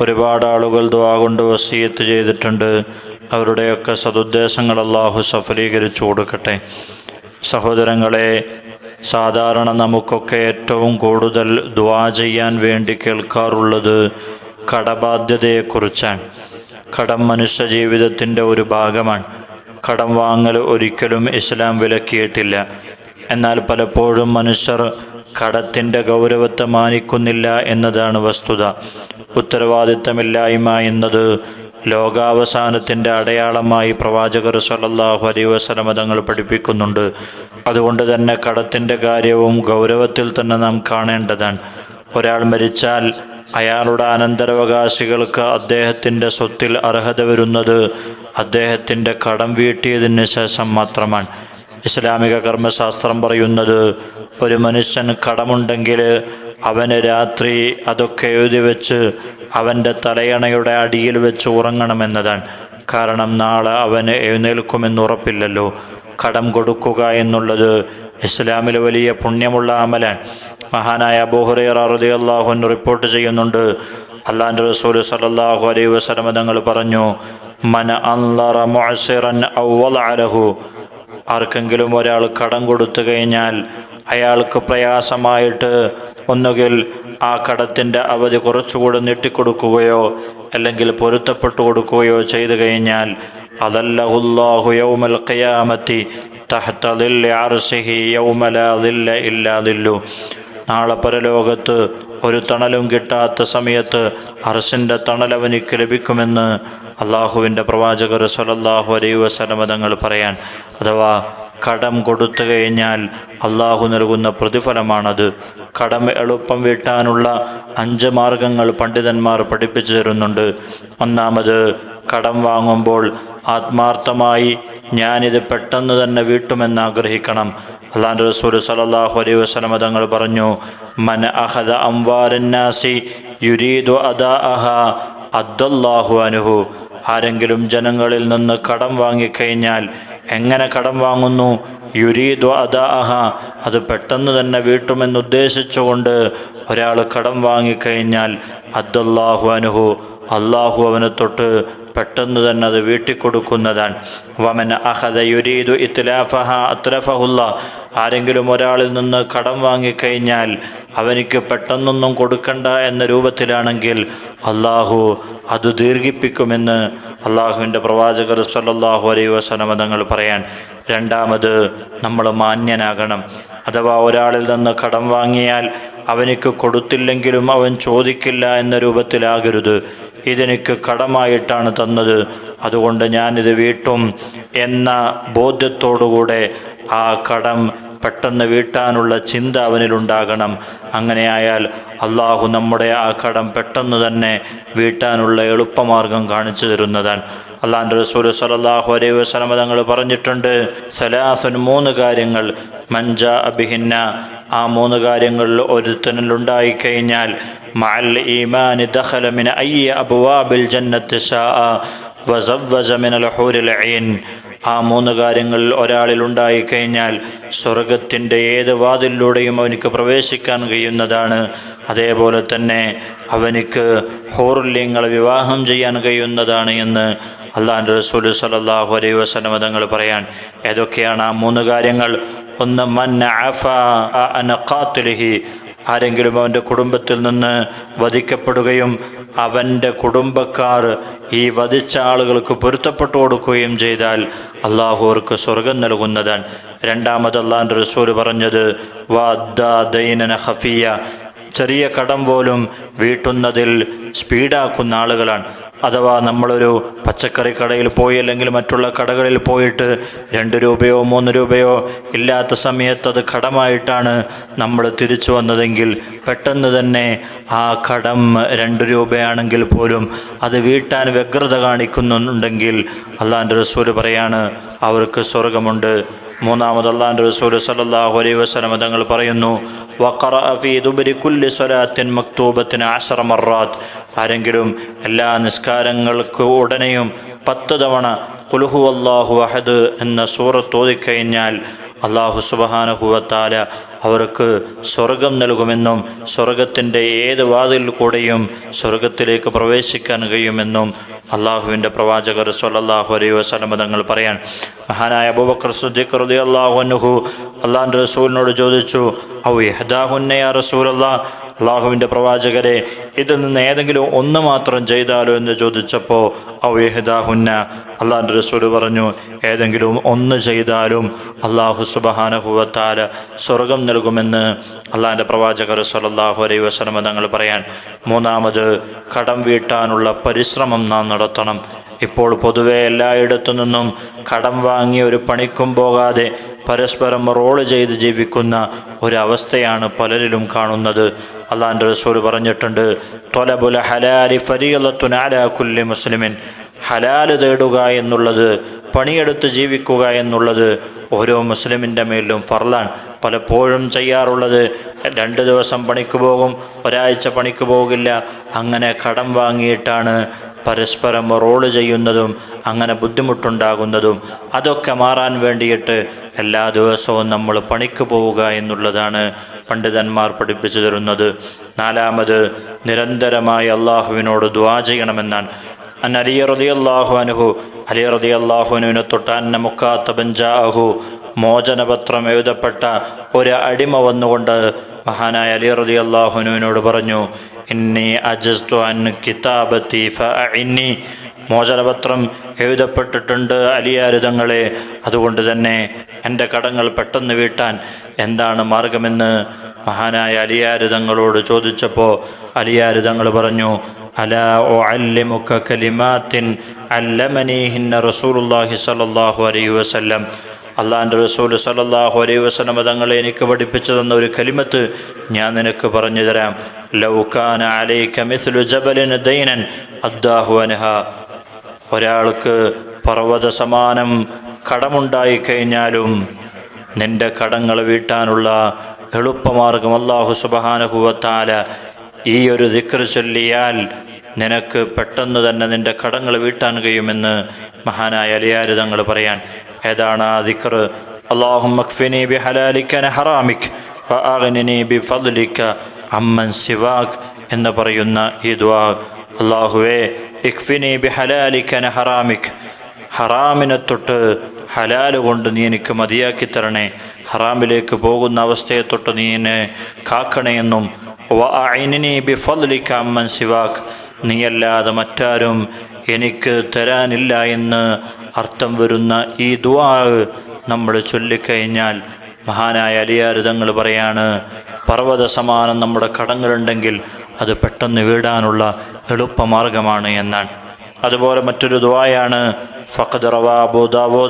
ഒരുപാട് ആളുകൾ ദ്വാ കൊണ്ട് വസീയത്ത് ചെയ്തിട്ടുണ്ട്. അവരുടെയൊക്കെ സതുദ്ദേശങ്ങൾ അള്ളാഹു സഫലീകരിച്ചു കൊടുക്കട്ടെ. സഹോദരങ്ങളെ സാധാരണ നമുക്കൊക്കെ ഏറ്റവും കൂടുതൽ ദ്വാ ചെയ്യാൻ വേണ്ടി കേൾക്കാറുള്ളത് കടബാധ്യതയെക്കുറിച്ചാണ്. കടം മനുഷ്യ ജീവിതത്തിന്റെ ഒരു ഭാഗമാണ്. കടം വാങ്ങൽ ഒരിക്കലും ഇസ്ലാം വിലക്കിയിട്ടില്ല. എന്നാൽ പലപ്പോഴും മനുഷ്യർ കടത്തിന്റെ ഗൗരവത്തെ മാനിക്കുന്നില്ല എന്നതാണ് വസ്തുത. ഉത്തരവാദിത്തമില്ലായ്മ എന്നത് ലോകാവസാനത്തിന്റെ അടയാളമായി പ്രവാചകർ സലല്ലാഹു അലൈഹി വസല്ലമ തങ്ങൾ പഠിപ്പിക്കുന്നുണ്ട്. അതുകൊണ്ട് തന്നെ കടത്തിന്റെ കാര്യവും ഗൗരവത്തിൽ തന്നെ നാം കാണേണ്ടതാണ്. ഒരാൾ മരിച്ചാൽ അയാളുടെ അനന്തരവകാശികൾക്ക് അദ്ദേഹത്തിന്റെ സ്വത്തിൽ അർഹത വരുന്നത് അദ്ദേഹത്തിന്റെ കടം വീട്ടിയതിന് ശേഷം മാത്രമാണ്. ഇസ്ലാമിക കർമ്മശാസ്ത്രം പറയുന്നത് ഒരു മനുഷ്യൻ കടമുണ്ടെങ്കിൽ അവന് രാത്രി അതൊക്കെ എഴുതി വെച്ച് അവന്റെ തലയണയുടെ അടിയിൽ വെച്ച് ഉറങ്ങണമെന്നതാണ്. കാരണം നാളെ അവന് എഴുന്നേൽക്കുമെന്ന് ഉറപ്പില്ലല്ലോ. കടം കൊടുക്കുക എന്നുള്ളത് ഇസ്ലാമിൽ വലിയ പുണ്യമുള്ള അമലാണ്. മഹാനായ അബൂഹുറൈറ റളിയല്ലാഹു അള്ളാഹു റിപ്പോർട്ട് ചെയ്യുന്നുണ്ട്. അള്ളാന്റെ റസൂൽ സലല്ലാഹു അലൈഹി വസല്ലം തങ്ങൾ പറഞ്ഞു മന അൻളറ മുഅസിറൻ ഔ വലഅലഹു ആർക്കെങ്കിലും ഒരാൾ കടം കൊടുത്തു കഴിഞ്ഞാൽ അയാൾക്ക് പ്രയാസമായിട്ട് ഒന്നുകിൽ ആ കടത്തിന്റെ അവധി കുറച്ചുകൂടെ നീട്ടിക്കൊടുക്കുകയോ അല്ലെങ്കിൽ പൊരുത്തപ്പെട്ടു കൊടുക്കുകയോ ചെയ്തു കഴിഞ്ഞാൽ അതല്ലഹുല്ലാഹു യൗമൽ ഖിയാമത്തി നാളെ പരലോകത്ത് ഒരു തണലും കിട്ടാത്ത സമയത്ത് അർസിന്റെ തണലവനിക്ക് ലഭിക്കുമെന്ന് അള്ളാഹുവിന്റെ പ്രവാചകർ സലല്ലാഹു അലൈ വസലമതങ്ങൾ പറയാൻ. അഥവാ കടം കൊടുത്തു കഴിഞ്ഞാൽ അള്ളാഹു നൽകുന്ന പ്രതിഫലമാണത്. കടം എളുപ്പം വീട്ടാനുള്ള അഞ്ച് മാർഗങ്ങൾ പണ്ഡിതന്മാർ പഠിപ്പിച്ചു തരുന്നുണ്ട്. ഒന്നാമത് കടം വാങ്ങുമ്പോൾ ആത്മാർത്ഥമായി ഞാനിത് പെട്ടെന്ന് തന്നെ വീട്ടുമെന്ന് ആഗ്രഹിക്കണം. അള്ളാഹു റസൂൽ സലല്ലാഹു അലൈഹി വസ്ലമ തങ്ങൾ പറഞ്ഞു മന അഹദ അംവാരന്നാസി യുരീദു അദാ അഹ അദ്ദല്ലാഹു അനുഹു ആരെങ്കിലും ജനങ്ങളിൽ നിന്ന് കടം വാങ്ങിക്കഴിഞ്ഞാൽ എങ്ങനെ കടം വാങ്ങുന്നു? യുരീദു അദാഹ അത് പെട്ടെന്ന് തന്നെ വീട്ടുമെന്നുദ്ദേശിച്ചുകൊണ്ട് ഒരാൾ കടം വാങ്ങിക്കഴിഞ്ഞാൽ അദ്ദല്ലാഹു അനുഹു അള്ളാഹു അവനെ തൊട്ട് പെട്ടെന്ന് തന്നെ അത് വീട്ടിക്കൊടുക്കുന്നതാണ്. വമൻ അഹദ യുരീദു ഇത്ലാഫഹ അത്രഫഹുല്ല ആരെങ്കിലും ഒരാളിൽ നിന്ന് കടം വാങ്ങിക്കഴിഞ്ഞാൽ അവനിക്ക് പെട്ടെന്നൊന്നും കൊടുക്കണ്ട എന്ന രൂപത്തിലാണെങ്കിൽ അള്ളാഹു അത് ദീർഘിപ്പിക്കുമെന്ന് അള്ളാഹുവിന്റെ പ്രവാചകർ സല്ലാഹു അലൈ വസല്ലമ തങ്ങൾ പറയാൻ രണ്ടാമത് നമ്മൾ മാന്യനാകണം. അഥവാ ഒരാളിൽ നിന്ന് കടം വാങ്ങിയാൽ അവനിക്ക് കൊടുത്തില്ലെങ്കിലും അവൻ ചോദിക്കില്ല എന്ന രൂപത്തിലാകരുത്. ഇതെനിക്ക് കടമായിട്ടാണ് തന്നത്. അതുകൊണ്ട് ഞാനിത് വീട്ടും എന്ന ബോധ്യത്തോടുകൂടെ ആ കടം പെട്ടെന്ന് വീട്ടാനുള്ള ചിന്ത അവനിലുണ്ടാകണം. അങ്ങനെയായാൽ അള്ളാഹു നമ്മുടെ ആ കടം പെട്ടെന്ന് തന്നെ വീട്ടാനുള്ള എളുപ്പമാർഗം കാണിച്ചു തരുന്നതാണ്. അള്ളാഹു റസൂൽ സലല്ലാഹു അലൈഹി വസ്ലമ തങ്ങൾ പറഞ്ഞിട്ടുണ്ട് സലാഫൻ മൂന്ന് കാര്യങ്ങൾ മഞ്ച അബിഹിന്ന ആ മൂന്ന് കാര്യങ്ങളിൽ ഒരുത്തനിലുണ്ടായിക്കഴിഞ്ഞാൽ മഅൽ ഈമാനി ദഖലമിന് അയ്യ അബുവാബിൽ ജന്നത്ത് ഷാ വസവ്വജ മിനൽ ഹൂരിൽ ഐൻ ആ മൂന്ന് കാര്യങ്ങൾ ഒരാളിൽ ഉണ്ടായിക്കഴിഞ്ഞാൽ സ്വർഗത്തിന്റെ ഏത് വാതിലൂടെയും അവനിക്ക് പ്രവേശിക്കാൻ കഴിയുന്നതാണ്. അതേപോലെ തന്നെ അവനിക്ക് ഹോറുല്യങ്ങളെ വിവാഹം ചെയ്യാൻ കഴിയുന്നതാണ് എന്ന് അള്ളാഹാന്റെ റസൂൽ സലല്ലാഹു അലൈ വസല്ലമ തങ്ങൾ പറയാൻ. ഏതൊക്കെയാണ് ആ മൂന്ന് കാര്യങ്ങൾ? ഒന്ന് മന്ന അഫ അനഖാത്തുലിഹി ആരെങ്കിലും അവന്റെ കുടുംബത്തിൽ നിന്ന് വധിക്കപ്പെടുകയും അവന്റെ കുടുംബക്കാർ ഈ വധിച്ച ആളുകൾക്ക് പൊരുത്തപ്പെട്ടു കൊടുക്കുകയും ചെയ്താൽ അള്ളാഹു അവർക്ക് സ്വർഗം നൽകുന്നതാണ്. രണ്ടാമത് അള്ളാഹിന്റെ റസൂൽ പറഞ്ഞത് വാദ്ദൈനന ഹഫിയ ചെറിയ കടം പോലും വീട്ടുന്നതിൽ സ്പീഡാക്കുന്ന ആളുകളാണ്. അഥവാ നമ്മളൊരു പച്ചക്കറി കടയിൽ പോയി അല്ലെങ്കിൽ മറ്റുള്ള കടകളിൽ പോയിട്ട് രണ്ട് രൂപയോ മൂന്ന് രൂപയോ ഇല്ലാത്ത സമയത്ത് അത് കടമായിട്ടാണ് നമ്മൾ തിരിച്ചു വന്നതെങ്കിൽ പെട്ടെന്ന് തന്നെ ആ കടം രണ്ട് രൂപയാണെങ്കിൽ പോലും അത് വീട്ടാൻ വ്യഗ്രത കാണിക്കുന്നുണ്ടെങ്കിൽ അള്ളാന്റെ റസൂൽ പറയാണ് അവർക്ക് സ്വർഗമുണ്ട് മൂന്നാമത് അള്ളാന്റെ റസൂൽ സലല്ലാഹു അലൈ വസ്ലമ തങ്ങൾ പറയുന്നു ആരെങ്കിലും എല്ലാ നിസ്കാരങ്ങൾക്ക് ഉടനെയും പത്ത് തവണ കുലുഹു അള്ളാഹു അഹദ് എന്ന സൂറത്ത് ഓതിക്കഴിഞ്ഞാൽ അള്ളാഹു സുബഹാനഹുവത്താല അവർക്ക് സ്വർഗം നൽകുമെന്നും സ്വർഗത്തിന്റെ ഏത് വാതിൽ കൂടെയും സ്വർഗത്തിലേക്ക് പ്രവേശിക്കാൻ കഴിയുമെന്നും അള്ളാഹുവിന്റെ പ്രവാചകർ സൊല്ലാഹു അലൈ വസ്ലമ തങ്ങൾ പറയാൻ. മഹാനായ അബൂബക്കർ സുദ്ദീഖ് അള്ളാഹു അൻഹു അള്ളാഹിന്റെ റസൂലിനോട് ചോദിച്ചു ഔ യഹ്ദാഹുന്നയ റസൂലല്ലാ? അള്ളാഹുവിന്റെ പ്രവാചകരെ ഇതിൽ നിന്ന് ഏതെങ്കിലും ഒന്ന് മാത്രം ചെയ്താലോ? എന്ന് ചോദിച്ചപ്പോൾ ഔ യഹദാഹുന്ന അള്ളാഹിന്റെ റസൂൽ പറഞ്ഞു ഏതെങ്കിലും ഒന്ന് ചെയ്താലും അള്ളാഹു സുബഹാനഹുവത്താല സ്വർഗം നൽകുമെന്ന് അള്ളാഹിന്റെ പ്രവാചകർ സലല്ലാഹു അലൈ വസ്ലമ തങ്ങൾ പറയാൻ മൂന്നാമത് കടം വീട്ടാനുള്ള പരിശ്രമം നാം നടത്തണം. ഇപ്പോൾ പൊതുവെ എല്ലായിടത്തു നിന്നും കടം വാങ്ങി ഒരു പണിക്കും പോകാതെ പരസ്പരം റോൾ ചെയ്ത് ജീവിക്കുന്ന ഒരവസ്ഥയാണ് പലരിലും കാണുന്നത്. അള്ളാന്റെ റസൂൽ പറഞ്ഞിട്ടുണ്ട് തൊലബുല ഹലാലി ഫരീലത്തുനാല കുല്ലി മുസ്ലിമിൻ. ഹലാൽ തേടുക എന്നുള്ളത് പണിയെടുത്ത് ജീവിക്കുക എന്നുള്ളത് ഓരോ മുസ്ലിമിന്റെ മേലും ഫർലാൻ പലപ്പോഴും ചെയ്യാറുള്ളത്. രണ്ട് ദിവസം പണിക്ക് പോകും ഒരാഴ്ച പണിക്ക് പോകില്ല. അങ്ങനെ കടം വാങ്ങിയിട്ടാണ് പരസ്പരം റോൾ ചെയ്യുന്നതും അങ്ങനെ ബുദ്ധിമുട്ടുണ്ടാകുന്നതും അതൊക്കെ മാറാൻ വേണ്ടിയിട്ട് എല്ലാ ദിവസവും നമ്മൾ പണിക്ക് പോവുക എന്നുള്ളതാണ് പണ്ഡിതന്മാർ പഠിപ്പിച്ചു തരുന്നത്. നാലാമത് നിരന്തരമായി അള്ളാഹുവിനോട് ദ്വാ ചെയ്യണമെന്നാണ്. അൻ അലി അള്ളാഹു അനുഹു അലി അള്ളാഹുനുവിനെ തൊട്ടാൻ നമുക്കാത്ത ബഞ്ചാഹു മോചനപത്രം എഴുതപ്പെട്ട ഒരു അടിമ വന്നുകൊണ്ട് മഹാനായ അലി റതി അള്ളാഹുനുവിനോട് പറഞ്ഞു ഇന്നി അജസ്തു അൻ കിതാബത്തി ഫഇന്നി മോചനപത്രം എഴുതപ്പെട്ടിട്ടുണ്ട് അലിയാരുതങ്ങളെ അതുകൊണ്ട് തന്നെ എന്റെ കടങ്ങൾ പെട്ടെന്ന് വീട്ടാൻ എന്താണ് മാർഗമെന്ന് മഹാനായ അലിയാരുതങ്ങളോട് ചോദിച്ചപ്പോൾ അലിയാരുതങ്ങൾ പറഞ്ഞു അല ഓ അല്ലിമുക്ക കലിമാത്തിൻ അല്ലമനീഹിന്ന റസൂലുല്ലാഹി സല്ലല്ലാഹു അലൈഹി വസല്ലം. അള്ളാന്റെ റസൂൽ സലല്ലാഹു അലൈ വസ്ലം തങ്ങളെ എനിക്ക് പഠിപ്പിച്ചു തന്ന ഒരു കലിമത്ത് ഞാൻ നിനക്ക് പറഞ്ഞു തരാം. ലൗകാന അലൈക മിസ്ലു ജബലിൻ ദൈനൻ അദ്ദാഹു അനഹ ഒരാൾക്ക് പർവത സമാനം കടമുണ്ടായി കഴിഞ്ഞാലും നിന്റെ കടങ്ങൾ വീട്ടാനുള്ള എളുപ്പമാർഗം അള്ളാഹു സുബഹാനഹുവത്താല ഈ ഒരു ദിക്ർ ചൊല്ലിയാൽ നിനക്ക് പെട്ടെന്ന് തന്നെ നിന്റെ കടങ്ങൾ വീട്ടാൻ കഴിയുമെന്ന് മഹാനായ അലിയാര് തങ്ങൾ പറയാൻ. ഏതാണ് ആ ദിക്ർ? അള്ളാഹു മക്ഫിനി ബി ഹലാലിക്കന ഹറാമിക് അഗ്നിനി ബി ഫദ്ലിക അമ്മൻ സിവാഖ് എന്ന് പറയുന്ന ഈ ദ്വാ അള്ളാഹുവേ ഇഖ്ഫിനി ബി ഹലാലിക്കന ഹറാമിക്. ഹറാമിനെ തൊട്ട് ഹലാൽ കൊണ്ട് നീ എനിക്ക് മതിയാക്കി തരണേ. ഹറാമിലേക്ക് പോകുന്ന അവസ്ഥയെ തൊട്ട് നീ എന്നെ കാക്കണേയെന്നും വഅഇനിനി ബി ഫദ്ലിക അമ്മൻ സിവാക്. നീയല്ലാതെ മറ്റാരും എനിക്ക് തരാനില്ല എന്ന് അർത്ഥം വരുന്ന ഈ ദുവാ നമ്മൾ ചൊല്ലിക്കഴിഞ്ഞാൽ മഹാനായ അലിയാരുതങ്ങൾ പറയാണ് പർവത സമാനം നമ്മുടെ കടങ്ങളുണ്ടെങ്കിൽ അത് പെട്ടെന്ന് വീടാനുള്ള എളുപ്പമാർഗമാണ് എന്നാണ്. അതുപോലെ മറ്റൊരു ദുവായാണ് ഫഖദ് റവാ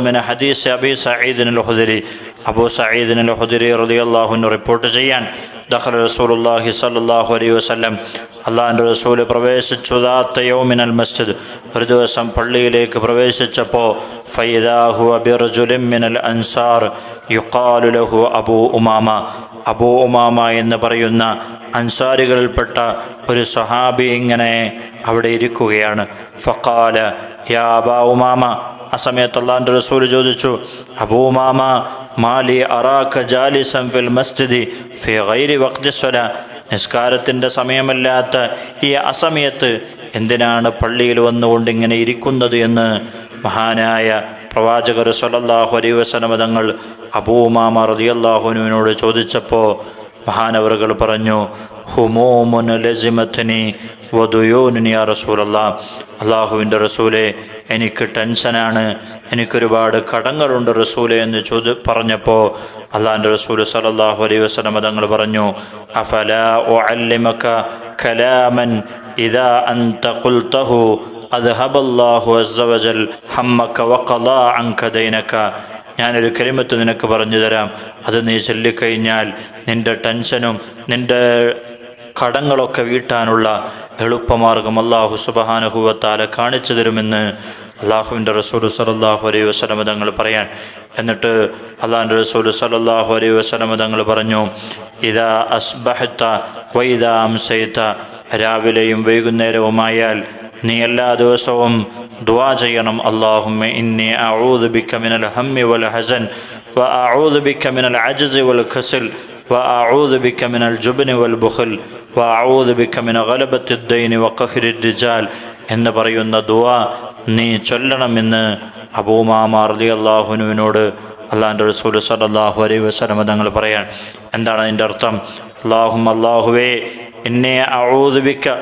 മിന ഹദീസ് അബി സഈദിൻ അൽ ഹുദരി അബൂ സഈദിൻ അൽ ഹുദരി റളിയല്ലാഹു അൻഹു റിപ്പോർട്ട് ചെയ്യാൻ ദഖല റസൂലുള്ളാഹി സ്വല്ലല്ലാഹു അലൈഹി വസല്ലം അള്ളാഹിന്റെ റസൂൽ പ്രവേശിച്ചു. ദാത്ത യൗമിനൽ മസ്ജിദ്. ഒരു പള്ളിയിലേക്ക് പ്രവേശിച്ചപ്പോൾ ഫൈദാഹു അബിറജുലിൻ മിനൽ അൻസാർ യുഖാലു ലഹു അബൂ ഉമാമ. അബൂ ഉമാമ എന്ന് പറയുന്ന അൻസാരികളിൽപ്പെട്ട ഒരു സഹാബി ഇങ്ങനെ അവിടെ ഇരിക്കുകയാണ്. ഫക്കാല യാ അബാ ഉമാമ ആ സമയത്ത് അള്ളാഹിന്റെ റസൂൽ ചോദിച്ചു അബൂമാമ മാലി അറാഖ ജാലിസം ഫിൽ മസ്ജിദി ഫി ഗൈരി വഖ്തിസ്വല നിസ്കാരത്തിന്റെ സമയമല്ലാത്ത ഈ അസമയത്ത് എന്തിനാണ് പള്ളിയിൽ വന്നുകൊണ്ട് ഇങ്ങനെ ഇരിക്കുന്നത് എന്ന് മഹാനായ പ്രവാചകർ സല്ലല്ലാഹു അലൈ വസല്ലമ തങ്ങൾ അബൂമാമ റളിയല്ലാഹുവിനോട് ചോദിച്ചപ്പോൾ മഹാനവറുകൾ പറഞ്ഞു ഹുമോമുൻ ലസിമത്തിനി വധുയോനി യാ റസൂലല്ലാ. അള്ളാഹുവിന്റെ റസൂലെ എനിക്ക് ടെൻഷനാണ്. എനിക്കൊരുപാട് കടങ്ങളുണ്ട് റസൂലെ എന്ന് ചോദി പറഞ്ഞപ്പോൾ അള്ളാഹിന്റെ റസൂൽ സലല്ലാഹു അലൈഹി വസ്ലം തങ്ങൾ പറഞ്ഞു അഫല ഒ അല്ലിമക്ക കലാമൻ ഇതാ അന്ത ഖുൽതഹു അദ്ഹബല്ലാഹു അസ്സവജൽ ഹമ്മക്ക വഖലാ അൻക ഞാനൊരു കരിമത്ത് നിനക്ക് പറഞ്ഞു തരാം. അത് നീ ചൊല്ലിക്കഴിഞ്ഞാൽ നിന്റെ ടെൻഷനും നിന്റെ കടങ്ങളൊക്കെ വീട്ടാനുള്ള എളുപ്പമാർഗം അള്ളാഹു സുബഹാനുഭവത്താലെ കാണിച്ചു തരുമെന്ന് അള്ളാഹുവിന്റെ റസൂൽ സലല്ലാഹു അലൈഹി വസ്ലമ തങ്ങൾ പറയാൻ. എന്നിട്ട് അള്ളാഹിന്റെ റസൂൽ സലല്ലാഹു അലൈഹി വസ്ലമ തങ്ങൾ പറഞ്ഞു ഇതാ അസ്ബഹത്ത വൈദാ അംസൈത്ത രാവിലെയും വൈകുന്നേരവുമായാൽ നീ എല്ലാ ദിവസവും ദുവാ ചെയ്യണം. അള്ളാഹുമ്മ ഇന്നി അഊദു ബിക മിനൽ ഹമ്മി വൽ ഹസൻ വ അഊദു ബിക മിനൽ അജസ് വൽ കസൽ വ അഊദു ബിക മിനൽ ജുബ്നി വൽ ബുഖൽ വ അഊദു ബിക മിന ഗലബത്തി ഖഹ്രി റിജാൽ എന്ന് പറയുന്ന ദുവ നീ ചൊല്ലണമെന്ന് അബൂമാമാ അള്ളാഹുനുവിനോട് അള്ളാഹിന്റെ റസൂൽ സല്ലല്ലാഹു അലൈ വസല്ലം തങ്ങൾ പറയാൻ. എന്താണ് അതിന്റെ അർത്ഥം? അള്ളാഹും അള്ളാഹുവേ എന്നെ അഊദുബിക്ക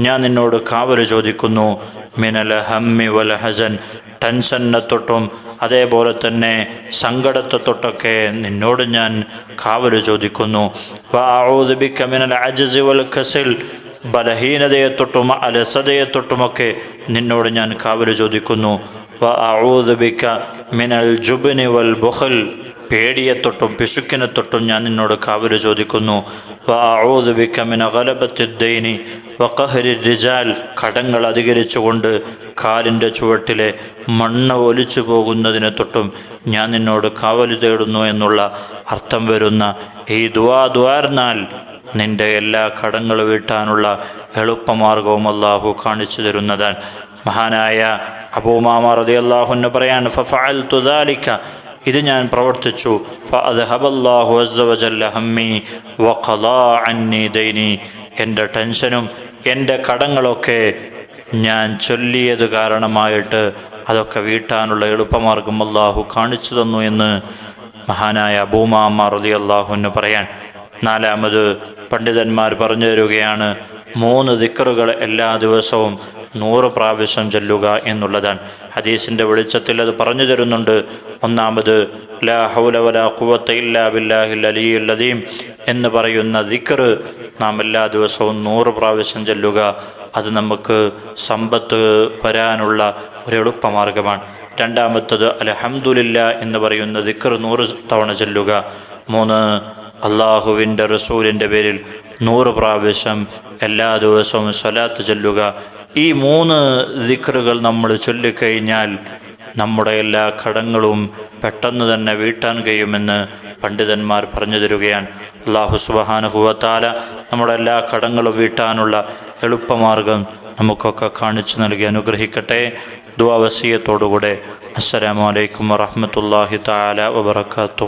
ഞാൻ നിന്നോട് കാവൽ ചോദിക്കുന്നു. മിനൽ ഹമ്മി വൽ ഹസൻ ടെൻഷനെ തൊട്ടും അതേപോലെ തന്നെ സങ്കടത്തെ തൊട്ടൊക്കെ നിന്നോട് ഞാൻ കാവൽ ചോദിക്കുന്നു. മിനൽ അജ്സി വൽ കസൽ ബലഹീനതയെ തൊട്ടും അലസതയെ തൊട്ടുമൊക്കെ നിന്നോട് ഞാൻ കാവൽ ചോദിക്കുന്നു. വഊദുബിക്ക മിനൽ ജുബ്നി വൽ ബുഖൽ. പേടിയെ തൊട്ടും പിശുക്കിനെ തൊട്ടും ഞാൻ നിന്നോട് കാവൽ ചോദിക്കുന്നു. കടങ്ങൾ അധികരിച്ചുകൊണ്ട് കാലിന്റെ ചുവട്ടിലെ മണ്ണ് ഒലിച്ചു പോകുന്നതിനെ തൊട്ടും ഞാൻ നിന്നോട് കാവൽ തേടുന്നു എന്നുള്ള അർത്ഥം വരുന്ന ഈ ദുവാ ദ്വാർന്നാൽ നിന്റെ എല്ലാ കടങ്ങൾ വീട്ടാനുള്ള എളുപ്പമാർഗവും അള്ളാഹു കാണിച്ചു തരുന്നതാണ്. മഹാനായ അബൂമാമ റതി അള്ളാഹുന്ന് പറയാൻ ഫഫഅൽ തുദാലിക്ക ഇത് ഞാൻ പ്രവർത്തിച്ചു. ഹമ്മി അന്നി ദൈനി. എന്റെ ടെൻഷനും എന്റെ കടങ്ങളൊക്കെ ഞാൻ ചൊല്ലിയത് കാരണമായിട്ട് അതൊക്കെ വീട്ടാനുള്ള എളുപ്പമാർഗം അള്ളാഹു കാണിച്ചു തന്നു എന്ന് മഹാനായ അബൂമാമ്മ റതി അള്ളാഹുവിന് പറയാൻ. നാലാമത് പണ്ഡിതന്മാർ പറഞ്ഞു തരുകയാണ് മൂന്ന് ദിക്കറുകൾ എല്ലാ ദിവസവും നൂറ് പ്രാവശ്യം ചൊല്ലുക എന്നുള്ളതാണ്. ഹദീസിന്റെ വെളിച്ചത്തിൽ അത് പറഞ്ഞു തരുന്നുണ്ട്. ഒന്നാമത് ലാ ഹൗല വലാ ഖുവത്ത ഇല്ലാ ബില്ലാഹിൽ അലിയുൽ അദീം എന്ന് പറയുന്ന ദിക്കറ് നാം എല്ലാ ദിവസവും നൂറ് പ്രാവശ്യം ചൊല്ലുക. അത് നമുക്ക് സമ്പത്ത് വരാനുള്ള ഒരു എളുപ്പമാർഗമാണ് രണ്ടാമത്തത് അലഹമുല്ല എന്ന് പറയുന്ന ദിക്കർ നൂറ് തവണ ചൊല്ലുക. മൂന്ന് അള്ളാഹുവിന്റെ റസൂലിന്റെ പേരിൽ നൂറ് പ്രാവശ്യം എല്ലാ ദിവസവും സ്വലാത്ത് ചൊല്ലുക. ഈ മൂന്ന് ദിക്കറുകൾ നമ്മൾ ചൊല്ലിക്കഴിഞ്ഞാൽ നമ്മുടെ എല്ലാ കടങ്ങളും പെട്ടെന്ന് തന്നെ വീട്ടാൻ കഴിയുമെന്ന് പണ്ഡിതന്മാർ പറഞ്ഞു തരികയാണ്. അള്ളാഹു സുബഹാനുഹുവത്താല നമ്മുടെ എല്ലാ കടങ്ങളും വീട്ടാനുള്ള എളുപ്പമാർഗം നമുക്കൊക്കെ കാണിച്ചു നൽകി അനുഗ്രഹിക്കട്ടെ. ദുവാവസീയത്തോടുകൂടെ അസ്സലാമലൈക്കും വറഹമത്തല്ലാഹി താല വബർക്കാത്തു